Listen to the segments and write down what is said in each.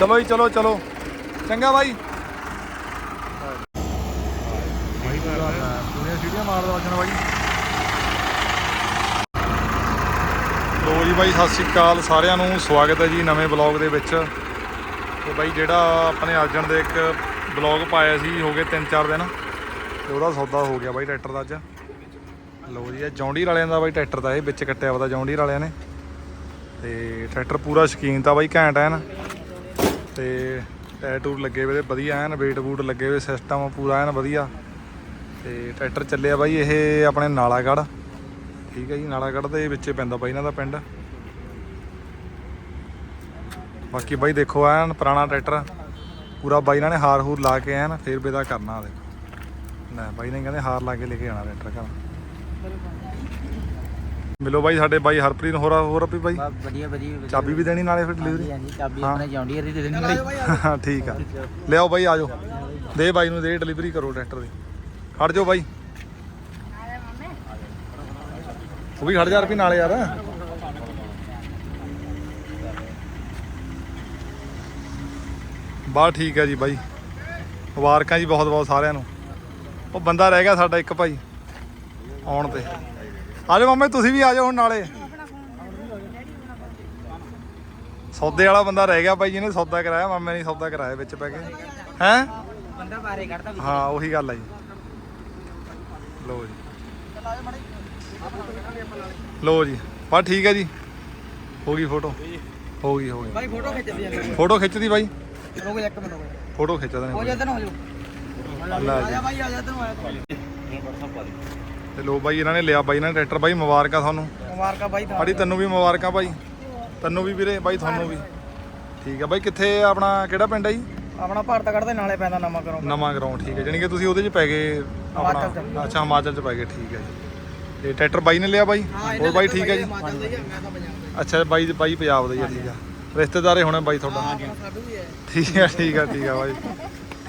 ਚਲੋ ਜੀ, ਚਲੋ ਚਲੋ। ਚੰਗਾ ਬਾਈ। ਪੂਰੀਆਂ ਸੀੜੀਆਂ ਮਾਰਦਾ ਵਜਣ ਬਾਈ ਲੋ ਜੀ ਬਾਈ, ਸਤਿ ਸ਼੍ਰੀ ਅਕਾਲ ਸਾਰਿਆਂ ਨੂੰ। ਸਵਾਗਤ ਹੈ ਜੀ ਨਵੇਂ ਬਲੌਗ ਦੇ ਵਿੱਚ। ਤੇ ਬਾਈ, ਜਿਹੜਾ ਆਪਣੇ ਅਰਜਨ ਦੇ ਇੱਕ ਬਲੌਗ ਪਾਇਆ ਸੀ, ਹੋ ਗਏ 3-4 ਦਿਨ। ਤੇ ਉਹਦਾ ਸੌਦਾ ਹੋ ਗਿਆ ਬਾਈ ਟਰੈਕਟਰ ਦਾ ਅੱਜ। ਲੋ ਜੀ, ਇਹ ਜੌਂਡੀਰ ਵਾਲਿਆਂ ਦਾ ਬਾਈ ਟਰੈਕਟਰ ਦਾ ਇਹ ਵਿੱਚ ਕੱਟਿਆ ਵਾ ਜੌਂਡੀਰ ਵਾਲਿਆਂ ਨੇ। ਤੇ ਟਰੈਕਟਰ ਪੂਰਾ ਸ਼ਕੀਨ ਤਾਂ ਬਾਈ ਘੈਂਟ ਐਨ ਤੇ ਟਾਇਰ ਟੂਰ ਲੱਗੇ ਹੋਏ ਤੇ ਵਧੀਆ ਐਨ ਵੇਟ ਬੂਟ ਲੱਗੇ ਵੇ ਸਿਸਟਮ ਪੂਰਾ ਐਨ ਵਧੀਆ। ਤੇ ਟਰੈਕਟਰ ਚੱਲਿਆ ਬਾਈ ਇਹ ਆਪਣੇ ਨਾਲਾਗੜ੍ਹ। ਠੀਕ ਹੈ ਜੀ, ਨਾਲਾਗੜ੍ਹ ਦੇ ਵਿੱਚ ਪੈਂਦਾ ਬਾਈ ਇਹਨਾਂ ਦਾ ਪਿੰਡ। ਬਾਕੀ ਬਾਈ ਦੇਖੋ ਐਨ ਪੁਰਾਣਾ ਟਰੈਕਟਰ, ਪੂਰਾ ਬਾਈ ਇਹਨਾਂ ਨੇ ਹਾਰ ਹੂਰ ਲਾ ਕੇ ਐਨ, ਫੇਰ ਬੇਦਾ ਕਰਨਾ ਦੇਖੋ। ਲੈ, ਬਾਈ ਨੇ ਕਹਿੰਦੇ ਹਾਰ ਲਾ ਕੇ ਲੈ ਕੇ ਆਣਾ ਟਰੈਕਟਰ ਘਰ। ਮਿਲੋ ਬਾਈ ਸਾਡੇ ਬਾਈ ਹਰਪ੍ਰੀਤ ਹੋਰਾ ਹੋਰ ਵੀ ਬਾਈ? ਬਸ ਵਧੀਆ ਵਧੀਆ। ਚਾਬੀ ਵੀ ਦੇਣੀ ਨਾਲੇ ਫਿਰ ਡਿਲੀਵਰੀ ਹਾਂਜੀ ਚਾਬੀ। ਆਪਣੇ ਜੌਂਡੀਅਰ ਦੀ ਦੇ ਦੇਣੀ ਬਾਈ ਠੀਕ ਆ। ਲਿਆਓ ਬਾਈ ਆਜੋ ਦੇ ਬਾਈ ਨੂੰ ਦੇ ਡਿਲੀਵਰੀ ਕਰੋ ਟਰੈਕਟਰ ਦੀ। ਖੜ ਜਾਓ ਬਾਈ। ਉਹ ਵੀ ਖੜ ਜਾ ਰੁਪਏ ਨਾਲ ਯਾਰ। ਬਾ ਠੀਕ ਹੈ ਜੀ ਬਾਈ। ਮੁਬਾਰਕਾਂ ਜੀ ਬਹੁਤ ਬਹੁਤ ਸਾਰਿਆਂ ਨੂੰ। ਉਹ ਬੰਦਾ ਰਹਿ ਗਿਆ ਸਾਡਾ ਇੱਕ ਭਾਈ। ਆਉਣ ਤੇ। ਆਜੋ ਮਾਮੇ ਤੁਸੀਂ ਵੀ ਆਜੋ ਹੁਣ ਨਾਲੇ। ਸੌਦੇ ਵਾਲਾ ਬੰਦਾ ਰਹਿ ਗਿਆ ਭਾਈ ਜਿਹਨੇ ਸੌਦਾ ਕਰਾਇਆ ਮਾਮੇ ਨੇ ਸੌਦਾ ਕਰਾਇਆ ਵਿੱਚ ਪੈ ਕੇ। ਹੈ? ਬੰਦਾ ਬਾਰੇ ਕੱਢਦਾ ਹਾਂ ਉਹੀ ਗੱਲ ਆ ਜੀ। ਲੋ ਜੀ। ਲੋ ਜੀ। ਬਸ ਠੀਕ ਹੈ ਜੀ। ਹੋ ਗਈ ਫੋਟੋ। ਹੋ ਗਈ ਹੋ ਗਈ। ਬਾਈ ਫੋਟੋ ਖਿੱਚਦੀ ਜਾਂਦੇ ਫੋਟੋ ਖਿੱਚਦੀ ਬਾਈ। ਰੁਕ ਜਾ ਇੱਕ ਮਿੰਟ ਰੁਕ ਜਾ। ਫੋਟੋ ਖਿੱਚਦਾ ਹੋ ਜਾ ਤੈਨੂੰ ਹੋ ਜਾ। ਲੈ ਜੀ। ਆ ਬਾਈ ਆ ਜਾ ਤੈਨੂੰ ਆ ਜਾ। ਤੇ ਲੋ ਬਾਈ ਇਹਨਾਂ ਨੇ ਲਿਆ ਬਾਈ ਇਹਨਾਂ ਨੇ ਟਰੈਕਟਰ ਬਾਈ ਮੁਬਾਰਕਾਂ ਤੁਹਾਨੂੰ। ਮੁਬਾਰਕਾਂ ਬਾਈ ਤੁਹਾਨੂੰ। ਸਾਡੀ ਤੈਨੂੰ ਵੀ ਮੁਬਾਰਕਾਂ ਬਾਈ। ਤੈਨੂੰ ਵੀ ਵੀਰੇ ਬਾਈ ਤੁਹਾਨੂੰ ਵੀ। ਠੀਕ ਹੈ ਬਾਈ ਕਿੱਥੇ ਆਪਣਾ ਕਿਹੜਾ ਪਿੰਡ ਹੈ ਜੀ? ਆਪਣਾ ਭਾਰਤ ਕੱਢਦੇ ਨਾਲੇ ਪੈਂਦਾ ਨਵਾਂ ਕਰੋ ਨਵਾਂ ਗਰਾਊਂਡ ਠੀਕ ਹੈ ਜਾਣੀ ਕਿ ਤੁਸੀਂ ਉਹਦੇ 'ਚ ਪੈ ਗਏ ਆਪਣਾ। ਅੱਛਾ ਹਿਮਾਚਲ 'ਚ ਪੈ ਗਏ ਠੀਕ ਹੈ ਜੀ। ਤੇ ਟਰੈਕਟਰ ਬਾਈ ਨੇ ਲਿਆ ਬਾਈ? ਹੋਰ ਬਾਈ ਠੀਕ ਹੈ ਜੀ? ਦਾ ਹੀ ਆ, ਤਾਂ ਪੰਜਾਬ ਦਾ। ਅੱਛਾ ਬਾਈ ਬਾਈ ਪੰਜਾਬ ਦਾ ਹੀ ਆ ਠੀਕ ਆ। ਰਿਸ਼ਤੇਦਾਰੇ ਹੋਣੇ ਬਾਈ ਤੁਹਾਡਾ। ਸਾਡੂ ਵੀ ਹੈ ਠੀਕ ਆ ਠੀਕ ਆ ਠੀਕ ਆ ਬਾਈ।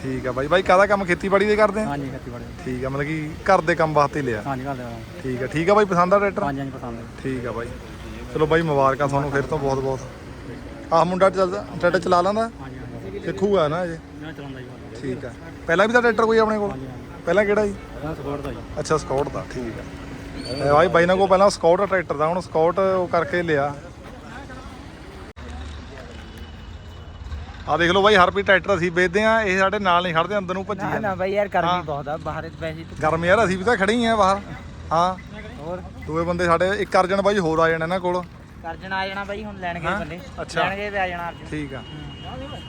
ਠੀਕ ਆ ਬਾਈ। ਬਾਈ ਕਾਹਦਾ ਕੰਮ? ਖੇਤੀਬਾੜੀ ਦੇ ਕਰਦੇ ਆ? ਹਾਂਜੀ ਖੇਤੀਬਾੜੀ ਠੀਕ ਆ ਮਤਲਬ ਕਿ ਘਰ ਦੇ ਕੰਮ ਵਾਸਤੇ ਲਿਆ। ਹਾਂਜੀ ਕਰਦੇ ਠੀਕ ਆ। ਠੀਕ ਆ ਬਾਈ ਪਸੰਦ ਆ ਟਰੈਕਟਰ? ਹਾਂਜੀ ਹਾਂਜੀ ਪਸੰਦ ਹੈ ਠੀਕ ਆ ਬਾਈ। ਚਲੋ ਬਾਈ ਮੁਬਾਰਕਾਂ ਤੁਹਾਨੂੰ ਫਿਰ ਤੋਂ ਬਹੁਤ ਬਹੁਤ। ਆਹ ਮੁੰਡਾ ਚੱਲਦਾ ਟਰੈਕਟਰ ਚਲਾ ਲੈਂਦਾ? ਹਾਂਜੀ ਹਾਂਜੀ। ਸਿੱਖੂਗਾ ਨਾ ਅਜੇ ਮੈਂ ਚਲਾਉਂਦਾ ਜੀ ਹਾਂਜੀ ਠੀਕ ਆ। ਪਹਿਲਾਂ ਵੀ ਤਾਂ ਟਰੈਕਟਰ ਕੋਈ ਆਪਣੇ ਕੋਲ? ਪਹਿਲਾਂ ਕਿਹੜਾ ਜੀ? ਪਹਿਲਾਂ ਸਪੋਰਟ ਦਾ ਜੀ। ਅੱਛਾ ਸਕਾਊਟ ਦਾ। ਠੀਕ ਆ। ਇਹ ਬਾਈ ਬਾਈ ਨਾਲ ਕੋਲ ਪਹਿਲਾਂ ਸਕਾਊਟ ਟਰੈਕਟਰ ਦਾ। ਹੁਣ ਸਕਾਊਟ ਉਹ ਕਰਕੇ ਲਿਆ। ਆ ਦੇਖ ਲਓ ਬਾਈ ਹਰਪੀ ਟਰੈਕਟਰ ਅਸੀਂ ਵੇਚਦੇ ਆ ਇਹ ਸਾਡੇ ਨਾਲ ਨਹੀਂ ਖੜਦੇ ਅੰਦਰ ਨੂੰ ਭੱਜੀ ਨਾ ਜਾਂਦੇ। ਨਾ ਬਾਈ ਯਾਰ ਗਰਮੀ ਬਹੁਤ ਆ ਬਾਹਰ ਵੈਸੇ ਗਰਮ ਯਾਰ ਅਸੀਂ ਵੀ ਤਾਂ ਖੜੇ ਹੀ ਆ ਬਾਹਰ। ਹਾਂ। ਹੋਰ? ਦੂਏ ਬੰਦੇ ਸਾਡੇ ਇੱਕ ਅਰਜਨ ਬਾਈ ਹੋਰ ਆ ਜਾਣੇ ਇਹਨਾਂ ਕੋਲ। ਅਰਜਨ ਆ ਜਾਣਾ ਬਾਈ ਹੁਣ ਲੈਣ ਗਏ? ਬੰਦੇ। ਅੱਛਾ। ਲੈਣ ਗਏ ਤੇ ਆ ਜਾਣਾ ਅਰਜਨ। ਠੀਕ ਆ।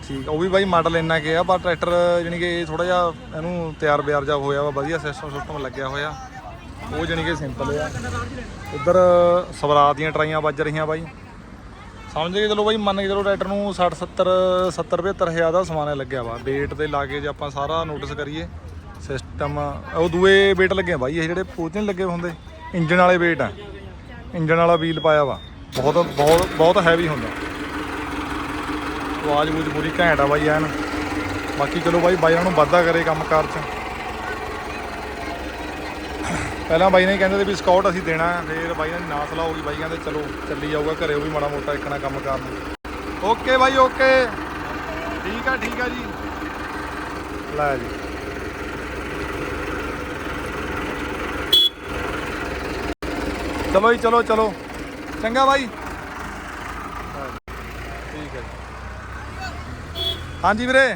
ਠੀਕ ਆ ਉਹ ਵੀ ਬਾਈ ਮਾਡਲ ਇੰਨਾ ਕਿ ਆ ਪਰ ਟਰੈਕਟਰ ਜਾਨੀ ਕਿ ਥੋੜਾ ਜਿਹਾ ਇਹਨੂੰ ਤਿਆਰ ਬਿਆਰ ਜਾ ਹੋਇਆ ਵਾ ਵਧੀਆ ਸਿਸਟਮ ਸਿਸਟਮ ਲੱਗਿਆ ਹੋਇਆ। ਉਹ ਜਾਨੀ ਕਿ ਸਿੰਪਲ ਆ। ਉਧਰ ਸਵਰਾਜ ਦੀਆਂ ਟਰਾਈਆਂ ਵੱਜ ਰਹੀਆਂ ਬਾਈ। ਸਮਝ ਕੇ ਚਲੋ ਬਾਈ, ਮੰਨ ਕੇ ਚਲੋ ਟਰੈਕਟਰ ਨੂੰ 60 70 70 75 ਹਜ਼ਾਰ ਦਾ ਸਮਾਨ ਲੱਗਿਆ ਵਾ। ਵੇਟ ਤੇ ਲਾ ਕੇ ਜੇ ਆਪਾਂ ਸਾਰਾ ਨੋਟਿਸ ਕਰੀਏ ਸਿਸਟਮ ਉਹ ਦੂਏ ਵੇਟ ਲੱਗੇ ਬਾਈ, ਇਹ ਜਿਹੜੇ ਪੋਚ ਨਹੀਂ ਲੱਗੇ ਹੁੰਦੇ ਇੰਜਨ ਵਾਲੇ ਵੇਟ ਆ। ਇੰਜਨ ਵਾਲਾ ਵੀਲ ਪਾਇਆ ਵਾ, ਬਹੁਤ ਬਹੁਤ ਬਹੁਤ ਹੈਵੀ ਹੁੰਦਾ। ਆਵਾਜ਼ ਬੂਝ ਪੂਰੀ ਘੈਂਟ ਆ ਬਾਈ, ਐਨ। ਬਾਕੀ ਚਲੋ ਬਾਈ ਬਾਈਆਂ ਨੂੰ ਵਾਧਾ ਕਰੇ ਕੰਮਕਾਰ 'ਚ। ਪਹਿਲਾਂ ਬਾਈ ਨੇ ਕਹਿੰਦੇ ਵੀ ਸਕਾਊਟ ਅਸੀਂ ਦੇਣਾ ਹੈ, ਫਿਰ ਬਾਈ ਨੇ ਨਾ ਸਲਾਹ ਹੋ ਗਈ ਬਾਈ ਕਹਿੰਦੇ ਚਲੋ ਚੱਲੀ ਜਾਊਗਾ ਘਰੇ ਉਹ ਵੀ ਮਾੜਾ ਮੋਟਾ ਇੱਕਣਾ ਕੰਮ ਕਰਨ। ਓਕੇ ਬਾਈ ਓਕੇ ਠੀਕ ਆ ਠੀਕ ਆ ਜੀ। ਲੈ ਜੀ। ਚਲੋ ਜੀ ਚਲੋ ਚਲੋ। ਚੰਗਾ ਬਾਈ। ਠੀਕ ਹੈ ਹਾਂਜੀ ਵੀਰੇ।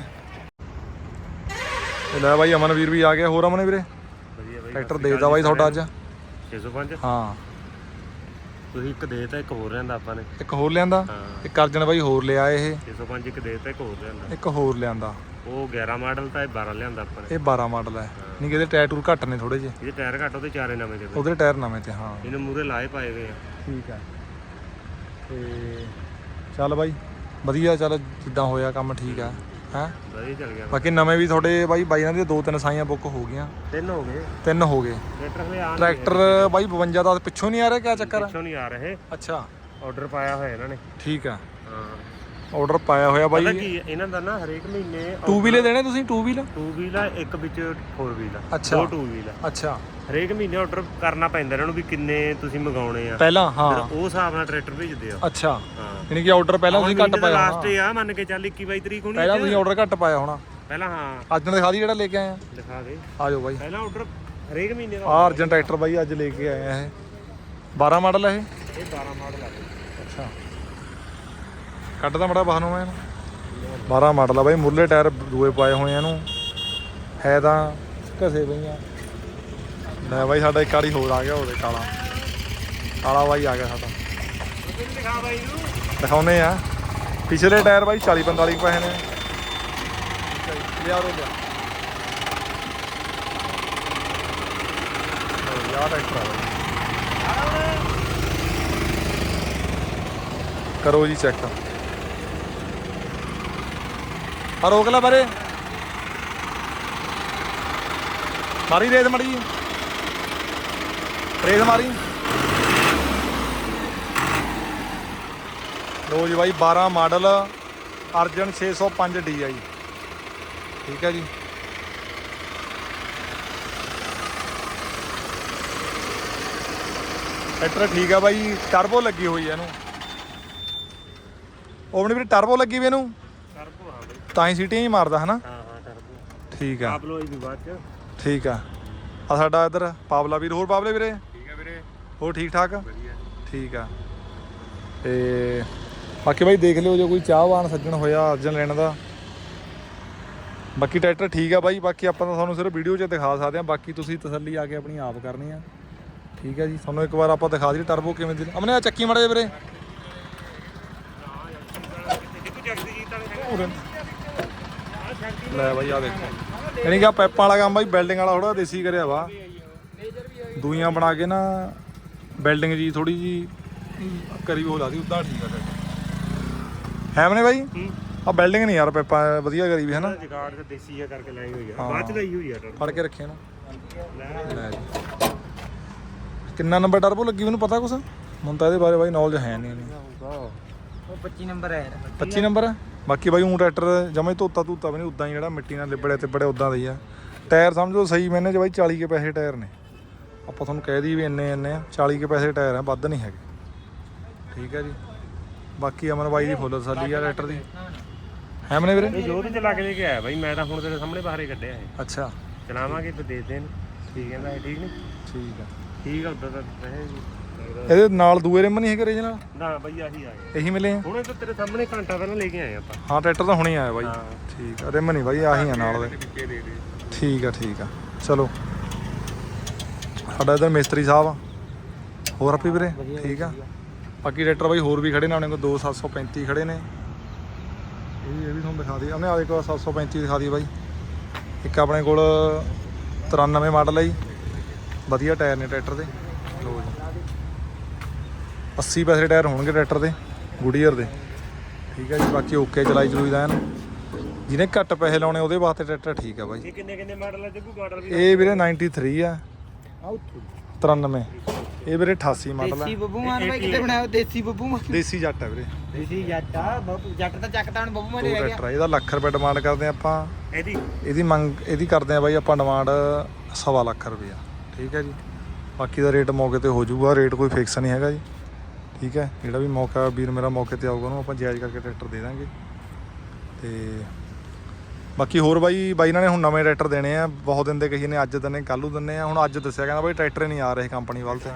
ਲੈ ਬਾਈ ਅਮਨਵੀਰ ਵੀ ਆ ਗਿਆ। ਹੋਰ ਅਮਨ ਵੀਰੇ ਟਰੈਕਟਰ ਦੇਦਾ ਬਾਈ ਤੁਹਾਡਾ ਅੱਜ। 605 ਹਾਂ। ਤੁਸੀਂ ਇੱਕ ਦੇਤਾ ਇੱਕ ਹੋਰ ਲਿਆਂਦਾ ਆਪਾਂ ਨੇ। ਇੱਕ ਹੋਰ ਲਿਆਂਦਾ? ਇੱਕ ਅਰਜਨ ਬਾਈ ਹੋਰ ਲਿਆ ਇਹ। 605 ਇੱਕ ਦੇਤਾ ਇੱਕ ਹੋਰ ਲਿਆਂਦਾ। ਇੱਕ ਹੋਰ ਲਿਆਂਦਾ। ਉਹ 11 ਮਾਡਲ ਤਾਂ ਇਹ 12 ਲਿਆਂਦਾ ਆਪਾਂ ਨੇ। ਇਹ 12 ਮਾਡਲ ਹੈ। ਨਹੀਂ ਕਿਤੇ ਟਾਇਰ ਟੂਰ ਘੱਟ ਨੇ ਥੋੜੇ ਜਿਹੇ। ਇਹਦੇ ਟਾਇਰ ਘੱਟ ਉਹਦੇ ਚਾਰੇ ਨਵੇਂ ਦੇ। ਉਹਦੇ ਟਾਇਰ ਨਵੇਂ ਤੇ ਹਾਂ। ਇਹਨੂੰ ਮੂਰੇ ਲਾਏ ਪਾਏ ਹੋਏ ਆ। ਠੀਕ ਹੈ। ਤੇ ਚੱਲ ਬਾਈ ਵਧੀਆ ਚੱਲ ਜਿੱਦਾਂ ਹੋਇਆ ਕੰਮ ਠੀਕ ਆ ਹੈ। ਵਧੀਆ ਚੱਲ ਗਿਆ। ਬਾਕੀ ਨਵੇਂ ਵੀ ਤੁਹਾਡੇ ਬਾਈ ਬਾਈਆਂ ਦੀਆਂ ਦੋ ਤਿੰਨ ਸਾਈਆਂ ਬੁੱਕ ਹੋ ਗਈਆਂ। ਤਿੰਨ ਹੋ ਗਏ। ਤਿੰਨ ਹੋ ਗਏ। ਟਰੈਕਟਰ ਹਲੇ ਆਣ ਟਰੈਕਟਰ ਬਾਈ 52 ਦਾ ਪਿੱਛੋਂ ਨਹੀਂ ਆ ਰਿਹਾ ਕਿਆ ਚੱਕਰ ਆ? ਪਿੱਛੋਂ ਨਹੀਂ ਆ ਰਹੇ। ਅੱਛਾ। ਆਰਡਰ ਪਾਇਆ ਹੋਇਆ ਇਹਨਾਂ ਨੇ। ਠੀਕ ਆ। ਹਾਂ। ਆਰਡਰ ਪਾਇਆ ਹੋਇਆ ਪਤਾ ਬਾਈ ਕੀ ਹੈ, ਇਹਨਾਂ ਦਾ ਨਾ ਹਰੇਕ ਮਹੀਨੇ ਟੂ ਵੀਲੇ ਦੇਣੇ ਤੁਸੀਂ ਟੂ ਵੀਲ ਟੂ ਵੀਲ ਆ ਇੱਕ ਵਿੱਚ 4 ਵੀਲ ਆ। ਅੱਛਾ। ਦੋ ਟੂ ਵੀਲ ਆ। ਅੱਛਾ। ਹਰੇਕ ਮਹੀਨੇ ਆਰਡਰ ਕਰਨਾ ਪੈਂਦਾ ਇਹਨਾਂ ਨੂੰ ਵੀ ਕਿੰਨੇ ਤੁਸੀਂ ਮੰਗਾਉਣੇ ਆ। ਪਹਿਲਾਂ ਫਿਰ ਹਾਂ ਉਹ ਹਿਸਾਬ ਨਾਲ ਟਰੈਕਟਰ ਭੇਜਦੇ ਆ। ਅੱਛਾ। ਹਾਂ। ਯਾਨੀ ਕਿ ਆਰਡਰ ਪਹਿਲਾਂ ਤੁਸੀਂ ਘੱਟ ਪਾਇਆ ਲਾਸਟ ਹੋਣਾ। ਆ ਮੰਨ ਕੇ ਚੱਲ 21 22 ਤਰੀਕ ਹੋਣੀ ਪਹਿਲਾਂ। ਤੁਸੀਂ ਆਰਡਰ ਘੱਟ ਪਾਇਆ ਹੋਣਾ। ਪਹਿਲਾਂ ਹਾਂ। ਅੱਜ ਨੇ ਦਿਖਾ ਦੀ ਜਿਹੜਾ ਲੈ ਕੇ ਆਏ ਆ। ਲਿਖਾ ਦੇ। ਆ ਜਾਓ ਬਾਈ। ਪਹਿਲਾਂ ਆਰਡਰ ਹਰੇਕ ਮਹੀਨੇ ਦਾ। ਆ ਅਰਜਨ ਟਰੈਕਟਰ ਬਾਈ ਅੱਜ ਲੈ ਕੇ ਆਏ ਆ ਇਹ। 12 ਮਾਡਲ ਹੈ ਇਹ। ਇਹ 12 ਮਾਡਲ ਆ। ਗਏ ਅੱਛਾ ਕੱਢਦਾ ਮੜਾ ਬਾਹਰ ਨੂੰ ਮੈਂ। ਇਹਨੂੰ 12 ਮਾਡਲ ਆ ਬਾਈ, ਮੁਰਲੇ ਟਾਇਰ ਦੂਏ ਪਾਏ ਹੋਏ ਆ ਇਹਨੂੰ। ਹੈ ਤਾਂ ਘਸੇ ਪਈਆਂ। ਲੈ ਬਾਈ, ਸਾਡਾ ਇੱਕ ਆੜੀ ਹੋਰ ਆ ਗਿਆ ਉਹਦੇ ਕਾਲਾ। ਕਾਲਾ ਬਾਈ ਆ ਗਿਆ ਸਾਡਾ। ਲਿਖਾ ਬਾਈ ਨੂੰ ਦਿਖਾਉਨੇ ਆ। ਪਿਛਲੇ ਟਾਇਰ ਬਾਈ 40 45 ਪੈਸੇ ਨੇ। ਲਿਆ ਰੋ ਲਿਆ ਯਾਰ ਟਰੈਕਟਰ ਆ ਕਰੋ ਜੀ ਚੈੱਕ। ਆ ਰੋਕ ਲੈ ਬਾਰੇ। ਮਾਰੀ ਰੇਤ ਮੜੀ। ਰੇਤ ਮਾਰੀ। ਲੋ ਜੀ ਬਾਈ 12 ਮਾਡਲ, ਅਰਜਨ 605 DI ਠੀਕ ਹੈ ਜੀ। ਟਰੈਕਟਰ ਠੀਕ ਆ ਬਾਈ ਟਰਬੋ ਲੱਗੀ ਹੋਈ ਹੈ ਇਹਨੂੰ। ਉਹਨੇ ਵੀ ਟਰਬੋ ਲੱਗੀ ਵੀ ਇਹਨੂੰ? ਤਾਂ ਹੀ ਸੀਟੀਆਂ ਹੀ ਮਾਰਦਾ ਹਨਾ? ਹਾਂ ਹਾਂ ਟਰਬੋ ਠੀਕ ਆ। ਆਪ ਲੋ ਇਹ ਵੀ ਬਾਅਦ ਚ। ਠੀਕ ਆ। ਆ ਸਾਡਾ ਇੱਧਰ ਪਾਵਲਾ ਵੀਰ ਹੋਰ ਪਾਵਲੇ ਵੀਰੇ? ਠੀਕ ਹੈ ਵੀਰੇ। ਹੋਰ ਠੀਕ ਠਾਕ? ਵਧੀਆ। ਠੀਕ ਆ। ਤੇ ਬਾਕੀ ਬਾਈ ਦੇਖ ਲਿਓ ਜੇ ਕੋਈ ਚਾਹਵਾਨ ਸੱਜਣ ਹੋਇਆ ਅਰਜਨ ਲੈਣ ਦਾ। ਬਾਕੀ ਟਰੈਕਟਰ ਠੀਕ ਆ ਬਾਈ ਬਾਕੀ ਆਪਾਂ ਤਾਂ ਤੁਹਾਨੂੰ ਸਿਰਫ ਵੀਡੀਓ 'ਚ ਦਿਖਾ ਸਕਦੇ ਆ। ਬਾਕੀ ਤੁਸੀਂ ਤਸੱਲੀ ਆ ਕੇ ਆਪਣੀ ਆਪ ਕਰਨੀ ਆ। ਠੀਕ ਆ ਜੀ ਤੁਹਾਨੂੰ ਇੱਕ ਵਾਰ ਆਪਾਂ ਦਿਖਾ ਦਈਏ ਟਰਬੋ ਕਿਵੇਂ ਦੀ ਅਮਨੇ ਆ ਚੱਕੀ ਮੜੇ ਵੀਰੇ। ਦੇਖੋ ਜਗਦੀ ਜੀਤ ਵਾਲੇ ਲੈ ਬਾਈ ਆ ਦੇਖੋ। ਯਾਨੀ ਕਿ ਆ ਪੈਪਾਂ ਵਾਲਾ ਕੰਮ ਬਾਈ ਬਿਲਡਿੰਗ ਵਾਲਾ ਥੋੜਾ ਦੇਸੀ ਕਰਿਆ ਵਾ। ਦੂਈਆਂ ਬਣਾ ਕੇ ਨਾ ਬਿਲਡਿੰਗ ਜੀ ਥੋੜੀ ਜੀ ਕਰੀ ਹੋ ਲਾਦੀ ਉਦਾਂ ਠੀਕ ਆ ਹੈ ਮਨੇ ਬਾਈ? ਹੂੰ। ਆ ਬਿਲਡਿੰਗ ਨਹੀਂ ਯਾਰ ਪੈਪਾਂ ਵਧੀਆ ਕਰੀ ਵੀ ਹਨਾ ਜਗਾੜ ਤੇ ਦੇਸੀ ਜਿਹਾ ਕਰਕੇ ਲਾਈ ਹੋਈ ਆ। ਹਾਂ। ਬਾਅਦ ਚ ਲਈ ਹੋਈ ਆ ਫੜ ਕੇ ਰੱਖੇ ਇਹਨੂੰ ਲੈ। ਲੈ ਜੀ। ਕਿੰਨਾ ਨੰਬਰ ਟਰਬੋ ਲੱਗੀ ਮੈਨੂੰ ਪਤਾ ਕੁਛ? ਹੁਣ ਤਾਂ ਇਹਦੇ ਬਾਰੇ ਬਾਈ ਨੌਲੇਜ ਹੈ ਨਹੀਂ। ਉਹ 25 ਨੰਬਰ ਹੈ ਯਾਰ। 25 ਨੰਬਰ ਹੈ ਬਾਕੀ ਬਾਈ ਉਹ ਟਰੈਕਟਰ ਜਮੇ ਧੋਤਾ ਧੂਤਾ ਵੀ ਨਹੀਂ ਉਦਾਂ ਹੀ ਜਿਹੜਾ ਮਿੱਟੀ ਨਾਲ ਲਿਬੜੇ ਤੇ ਬੜੇ ਉਦਾਂ ਦਾ ਹੀ ਆ। ਟਾਇਰ ਸਮਝੋ ਸਹੀ ਮੈਨੇ ਚ ਬਾਈ 40 ਕੇ ਪੈਸੇ ਟਾਇਰ ਨੇ। ਆਪਾਂ ਤੁਹਾਨੂੰ ਕਹਿ ਦਈਏ ਵੀ ਇੰਨੇ ਇੰਨੇ ਆ 40 ਕੇ ਪੈਸੇ ਟਾਇਰ ਆ ਵੱਧ ਨਹੀਂ ਹੈਗੇ। ਠੀਕ ਹੈ ਜੀ। ਬਾਕੀ ਅਮਨ ਬਾਈ ਦੀ ਫੁੱਲ ਤਸੱਲੀ ਆ ਟਰੈਕਟਰ ਦੀ। ਹੈ ਮਨੇ ਵੀਰੇ? ਇਹ ਜੋਤ ਚ ਲੱਗ ਕੇ ਆਇਆ ਬਾਈ ਮੈਂ ਤਾਂ ਹੁਣ ਤੇਰੇ ਸਾਹਮਣੇ ਬਾਹਰੇ ਕੱਢਿਆ ਇਹ। ਅੱਛਾ। ਚਲਾਵਾਂਗੇ ਤੇ ਦੇ ਦੇਣ। ਠੀਕ ਕਹਿੰਦਾ ਇਹ ਠੀਕ ਨਹੀਂ? ਠੀਕ ਆ। ਠੀਕ ਆ ਉਦੋਂ ਤਾਂ ਰਹੇ ਜੀ। ਇਹਦੇ ਨਾਲ ਦੂਏ ਰਿਮ ਨਹੀਂ ਹੈਗੇ ਰੀਜਨਲ ਨਾ ਬਈ ਆਹੀ ਆ। ਗਏ ਇਹੀ ਮਿਲੇ ਆ? ਹੁਣੇ ਤਾਂ ਤੇਰੇ ਸਾਹਮਣੇ ਘੰਟਾ ਪਹਿਲਾਂ ਲੈ ਕੇ ਆਏ ਆਪਾਂ। ਹਾਂ ਟਰੈਕਟਰ ਤਾਂ ਹੁਣੇ ਆਇਆ ਬਾਈ। ਹਾਂ। ਠੀਕ ਆ ਰਿਮ ਨਹੀਂ ਬਾਈ ਆਹੀ ਆ ਨਾਲ ਦੇ। ਠੀਕ ਆ ਠੀਕ ਆ। ਚਲੋ। ਸਾਡਾ ਇਧਰ ਮਿਸਤਰੀ ਸਾਹਿਬ ਆ। ਹੋਰ ਆਪੀ ਵੀਰੇ? ਠੀਕ ਆ। ਬਾਕੀ ਟਰੈਕਟਰ ਬਾਈ ਹੋਰ ਵੀ ਖੜੇ ਨੇ ਆਪਣੇ ਕੋਲ 2735 ਖੜੇ ਨੇ। ਇਹ ਇਹ ਵੀ ਤੁਹਾਨੂੰ ਦਿਖਾ ਦਈਏ। ਉਹਨੇ ਆਦੇ ਕੋਲ 735 ਦਿਖਾ ਦਈਏ ਬਾਈ। ਇੱਕ ਆਪਣੇ ਕੋਲ 93 ਮਾਡਲ ਹੈ ਜੀ। ਵਧੀਆ ਟਾਇਰ ਨੇ ਟਰੈਕਟਰ ਦੇ। ਲੋ ਜੀ। 80 ਪੈਸੇ ਟਾਇਰ ਹੋਣਗੇ ਟਰੈਕਟਰ ਦੇ ਗੁਡੀਅਰ ਦੇ ਠੀਕ ਹੈ ਜੀ ਬਾਕੀ ਓਕੇ ਚਲਾਈ ਚਲੂਈ ਦਾ ਐਨ ਜਿਹਨੇ ਘੱਟ ਪੈਸੇ ਲਾਉਣੇ ਉਹਦੇ ਵਾਸਤੇ ਟਰੈਕਟਰ ਠੀਕ ਆ ਬਾਈ ਇਹ ਕਿੰਨੇ ਕਿੰਨੇ ਮਾਡਲ ਆ ਜੱਗੂ ਵੀ ਇਹ ਵੀਰੇ 93 ਆ 93 ਇਹ ਵੀਰੇ 88 ਮਾਡਲ ਦੇਸੀ ਆ ਬੱਬੂ ਮਾਨ ਭਾਈ ਕਿਤੇ ਬਣਾਇਆ ਦੇਸੀ ਬੱਬੂ ਮਾਨ ਦੇਸੀ ਜੱਟ ਆ ਵੀਰੇ ਦੇਸੀ ਜੱਟ ਆ ਬੱਬੂ ਜੱਟ ਤਾਂ ਚੱਕਦਾ ਹੁਣ ਬੱਬੂ ਮਾਨ ਦੋ ਰਹਿ ਗਿਆ ਟਰੈਕਟਰ ਆ ਇਹਦਾ ਲੱਖ ਰੁਪਏ ਡਿਮਾਂਡ ਕਰਦੇ ਆ ਆਪਾਂ। ਇਹਦੀ ਇਹਦੀ ਮੰਗ ਇਹਦੀ ਕਰਦੇ ਆ ਬਾਈ ਆਪਾਂ ਡਿਮਾਂਡ ਸਵਾ ਲੱਖ ਰੁਪਇਆ ਠੀਕ ਹੈ ਜੀ ਬਾਕੀ ਦਾ ਰੇਟ ਮੌਕੇ ਤੇ ਹੋ ਜਾਊਗਾ ਰੇਟ ਕੋਈ ਫਿਕਸ ਨਹੀਂ ਹੈਗਾ ਜੀ ਠੀਕ ਹੈ ਜਿਹੜਾ ਵੀ ਮੌਕਾ ਵੀਰ ਮੇਰਾ ਮੌਕੇ ਤੇ ਆਊਗਾ ਉਹਨੂੰ ਆਪਾਂ ਜਾਇਜ਼ ਕਰਕੇ ਟਰੈਕਟਰ ਦੇ ਦਾਂਗੇ। ਤੇ ਬਾਕੀ ਹੋਰ ਬਾਈ ਬਾਈ ਇਹਨਾਂ ਨੇ ਹੁਣ ਨਵੇਂ ਟਰੈਕਟਰ ਦੇਣੇ ਆ। ਬਹੁਤ ਦਿਨ ਦੇ ਕਹੀ ਨੇ ਅੱਜ ਦਿੰਨੇ ਕੱਲ੍ਹ ਨੂੰ ਦਿੰਨੇ ਆ। ਹੁਣ ਅੱਜ ਦੱਸਿਆ ਕਹਿੰਦਾ ਬਾਈ ਟਰੈਕਟਰ ਨਹੀਂ ਆ ਰਹੇ ਕੰਪਨੀ ਵੱਲ ਤੇ।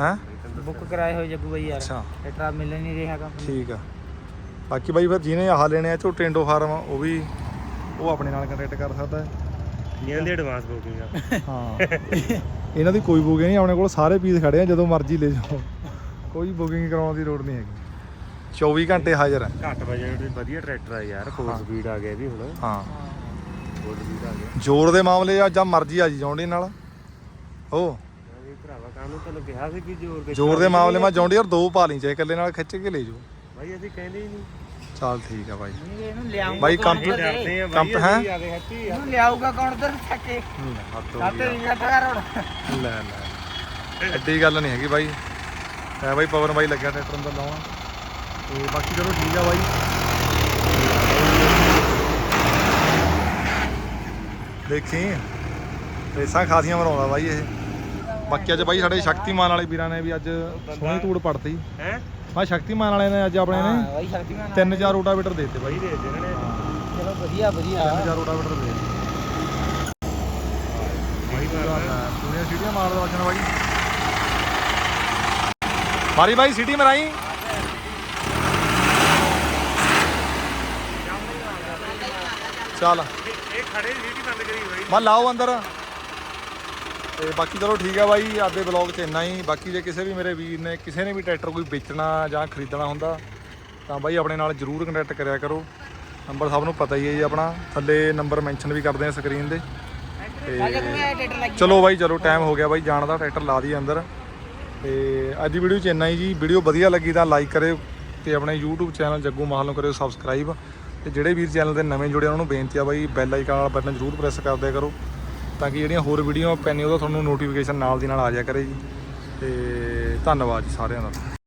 ਹੈਂ? ਬੁੱਕ ਕਰਾਏ ਹੋਏ ਜੱਗੂ ਬਾਈ ਯਾਰ। ਅੱਛਾ। ਟਰੈਕਟਰ ਮਿਲ ਨਹੀਂ ਰਿਹਾ ਕੰਮ ਠੀਕ ਆ। ਬਾਕੀ ਬਾਈ ਫਿਰ ਜਿਹਨੇ ਆਹ ਲੈਣੇ ਆ ਝੋਟੇ ਇੰਡੋ ਫਾਰਮ ਉਹ ਵੀ ਉਹ ਆਪਣੇ ਨਾਲ ਕੰਟੈਕਟ ਕਰ ਸਕਦਾ ਹੈ। ਇਹਨਾਂ ਦੀ ਐਡਵਾਂਸ ਬੁਕਿੰਗ ਆ। ਹਾਂ। ਇਹਨਾਂ ਦੀ ਕੋਈ ਬੁਕਿੰਗ ਨਹੀਂ ਆਪਣੇ ਕੋਲ ਸਾਰੇ ਪੀਸ ਖੜੇ ਆ ਜਦੋਂ ਮਰਜ਼ੀ ਲੈ ਜਾਓ। ਕੋਈ ਬੁਕਿੰਗ ਕਰਾਉਣ ਦੀ ਲੋੜ ਨਹੀਂ ਹੈਗੀ। 24 ਘੰਟੇ ਹਾਜ਼ਰ ਹੈ ਘੱਟ ਬਜਟ ਦੇ ਵਧੀਆ ਟਰੈਕਟਰ ਆ ਯਾਰ 4 ਸਪੀਡ ਆ ਗਿਆ ਇਹ ਵੀ ਹੁਣ। ਹਾਂ। 4 ਸਪੀਡ ਆ ਗਿਆ। ਜ਼ੋਰ ਦੇ ਮਾਮਲੇ ਆ ਜਾਂ ਮਰਜ਼ੀ ਆ ਜੀ ਜੌਂਡੀ ਨਾਲ। ਉਹ ਇਹ ਭਰਾਵਾ ਕਾਹਨੂੰ ਤੈਨੂੰ ਕਿਹਾ ਸੀ ਕਿ ਜ਼ੋਰ ਦੇ ਜ਼ੋਰ ਦੇ ਮਾਮਲੇ ਮਾ ਜੌਂਡੀ ਯਾਰ ਦੋ ਪਾ ਲਈ ਚਾਹੇ ਇਕੱਲੇ ਨਾਲ ਖਿੱਚ ਕੇ ਲੈ ਜਾਓ। ਬਾਈ ਅਸੀਂ ਕਹਿੰਦੇ ਹੀ ਨਹੀਂ। ਚੱਲ ਠੀਕ ਆ ਬਾਈ। ਇਹਨੂੰ ਲਿਆਉਂਗਾ ਬਾਈ ਕੰਪ- ਅਸੀਂ ਡਰਦੇ ਆ ਕੰਪ ਬਾਈ ਹੈਂ? ਅਸੀਂ ਆਦੇ ਹੱਥੀ ਇਹਨੂੰ ਲਿਆਊਗਾ ਕੌਣ ਦਰ ਛੱਕੇ ਹੱਥ ਹੋ ਕਾਤੇ ਗਿਆ। ਨਹੀਂ ਘਟਾ ਕਰ ਹੁਣ ਲੈ ਲੈ। ਐਡੀ ਗੱਲ ਨਹੀਂ ਹੈਗੀ ਬਾਈ। ਹੈ ਬਾਈ ਪਵਨ ਬਾਈ ਲੱਗਿਆ ਟਰੈਕਟਰ ਅੰਦਰ ਲਾਉਣ। ਤੇ ਬਾਕੀ ਚਲੋ ਠੀਕ ਆ ਬਾਈ। ਦੇਖੀ। ਰੇਸਾਂ ਖਾਸੀਆਂ ਬਣਾਉਂਦਾ ਬਾਈ ਇਹ। ਬਾਕੀ ਅੱਜ ਬਾਈ ਸਾਡੇ ਸ਼ਕਤੀਮਾਨ ਵਾਲੇ ਵੀਰਾਂ ਨੇ ਵੀ ਅੱਜ ਸੋਹਣੀ ਧੂੜ ਪੜਤੀ। ਹੈ? ਹਾਂ ਸ਼ਕਤੀਮਾਨ ਵਾਲਿਆਂ ਨੇ ਅੱਜ ਆਪਣੇ ਨੇ ਤਿੰਨ ਚਾਰ ਰੋਟਾਵੇਟਰ ਦੇਤੇ ਬਾਈ। ਦੇ ਦਿੱਤੇ ਚਲੋ ਵਧੀਆ ਵਧੀਆ। ਤਿੰਨ ਚਾਰ ਰੋਟਾਵੇਟਰ ਦੇ ਦਿੱਤੇ। ਬਾਈ ਪੂਰੀਆਂ ਸੀੜੀਆਂ ਮਾਰਦਾ ਵਚਨ ਬਾਈ? ਮਾਰੀ ਬਾਈ ਸਿਟੀ ਮਰਾਈ। ਚੱਲ। ਇਹ ਖੜੇ ਸੀਟੀ ਬੰਦ ਕਰੀ ਬਾਈ ਮੈਂ ਲਾਓ ਅੰਦਰ। ਤੇ ਬਾਕੀ ਚਲੋ ਠੀਕ ਹੈ ਬਾਈ ਆਪਦੇ ਬਲੌਗ 'ਚ ਇੰਨਾ ਹੀ। ਬਾਕੀ ਜੇ ਕਿਸੇ ਵੀ ਮੇਰੇ ਵੀਰ ਨੇ ਕਿਸੇ ਨੇ ਵੀ ਟਰੈਕਟਰ ਕੋਈ ਵੇਚਣਾ ਜਾਂ ਖਰੀਦਣਾ ਹੁੰਦਾ ਤਾਂ ਬਾਈ ਆਪਣੇ ਨਾਲ ਜਰੂਰ ਕੰਟੈਕਟ ਕਰਿਆ ਕਰੋ। ਨੰਬਰ ਸਭ ਨੂੰ ਪਤਾ ਹੀ ਹੈ ਜੀ ਆਪਣਾ। ਥੱਲੇ ਨੰਬਰ ਮੈਂਸ਼ਨ ਵੀ ਕਰਦੇ ਆ ਸਕਰੀਨ ਦੇ ਤੇ ਚਲੋ ਬਾਈ ਚਲੋ ਟਾਈਮ ਹੋ ਗਿਆ ਬਾਈ ਜਾਣ ਦਾ। ਟਰੈਕਟਰ ਲਾ ਦਈਏ ਅੰਦਰ। ਤੇ ਅੱਜ ਦੀ ਵੀਡੀਓ 'ਚ ਇੰਨਾ ਹੀ ਜੀ। ਵੀਡੀਓ ਵਧੀਆ ਲੱਗੀ ਤਾਂ ਲਾਈਕ ਕਰਿਓ ਤੇ ਆਪਣੇ YouTube ਚੈਨਲ ਜੱਗੂ ਮਾਹਲ ਨੂੰ ਕਰਿਓ ਸਬਸਕ੍ਰਾਈਬ ਤੇ ਜਿਹੜੇ ਵੀਰ ਚੈਨਲ ਦੇ ਨਵੇਂ ਜੁੜੇ ਉਹਨਾਂ ਨੂੰ ਬੇਨਤੀ ਆ ਬਾਈ ਬੈਲ ਆਈਕਨ ਵਾਲਾ ਬਟਨ ਜ਼ਰੂਰ ਪ੍ਰੈਸ ਕਰ ਦਿਆ ਕਰੋ ਤਾਂ ਕਿ ਜਿਹੜੀਆਂ ਹੋਰ ਵੀਡੀਓ ਪੈਣੀ ਉਹਦਾ ਤੁਹਾਨੂੰ ਨੋਟੀਫਿਕੇਸ਼ਨ ਨਾਲ ਦੀ ਨਾਲ ਆ ਜਾਇਆ ਕਰੇ ਜੀ। ਤੇ ਧੰਨਵਾਦ ਜੀ ਸਾਰਿਆਂ ਦਾ।